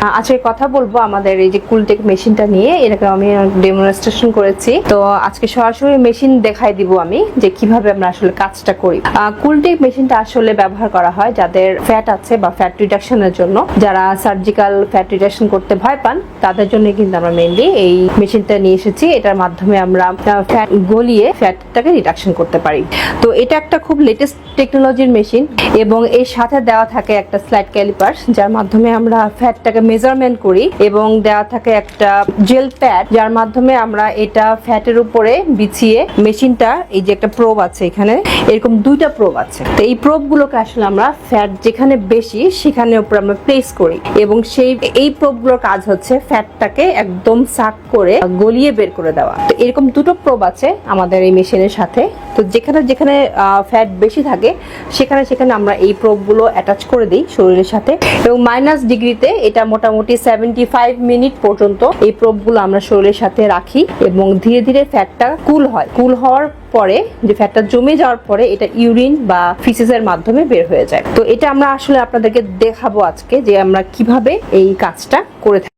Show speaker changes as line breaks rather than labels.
আজকে কথা বলব আমাদের এই যে কুলটেক মেশিনটা নিয়ে। এটাকে আমি ডেমনস্ট্রেশন করেছি। তো আজকে সরাসরি মেশিন দেখাই দিব আমি যে কীভাবে আমরা আসলে কাজটা করি। কুলটেক মেশিনটা আসলে ব্যবহার করা হয় যাদের ফ্যাট আছে বা ফ্যাট রিডাকশনের জন্য। যারা সার্জিক্যাল ফ্যাট রিডাকশন করতে ভয় পান, তাদের জন্য কিন্তু আমরা মেইনলি এই মেশিনটা নিয়ে এসেছি। এটার মাধ্যমে আমরা ফ্যাট গলিয়ে ফ্যাটটাকে রিডাকশন করতে পারি। তো এটা একটা খুব লেটেস্ট টেকনোলজির মেশিন এবং এর সাথে দেওয়া থাকে একটা স্লাইড ক্যালিপার যার মাধ্যমে আমরা ফ্যাটটাকে মেজারমেন্ট করি এবং দেওয়া থাকে একটা জেল প্যাড যার মাধ্যমে আমরা এটা ফ্যাটের উপরে বিছিয়ে মেশিনটা এই যে একটা প্রোব আছে এখানে, এরকম দুইটা প্রোব আছে। তো এই প্রোব গুলোকে আসলে আমরা ফ্যাট যেখানে বেশি সেখানে উপর আমরা প্লেস করি এবং সেই, এই প্রোবগুলোর কাজ হচ্ছে ফ্যাটটাকে একদম সাক করে গলিয়ে বের করে দেওয়া। তো এরকম দুটো প্রোব আছে আমাদের এই মেশিনের সাথে। তো যেখানে যেখানে ফ্যাট বেশি থাকে, সেখানে সেখানে আমরা এই প্রোবগুলো অ্যাটাচ করে দিই শরীরের সাথে। এবং মাইনাস ডিগ্রিতে এটা মোটামুটি সেভেন্টি ফাইভ মিনিট পর্যন্ত এই প্রোবগুলো আমরা শরীরের সাথে রাখি এবং ধীরে ধীরে ফ্যাটটা কুল হয়। কুল হওয়ার পরে, যে ফ্যাটটা জমে যাওয়ার পরে এটা ইউরিন বা ফিসিসের মাধ্যমে বের হয়ে যায়। তো এটা আমরা আসলে আপনাদেরকে দেখাবো আজকে যে আমরা কীভাবে এই কাজটা করে থাকি।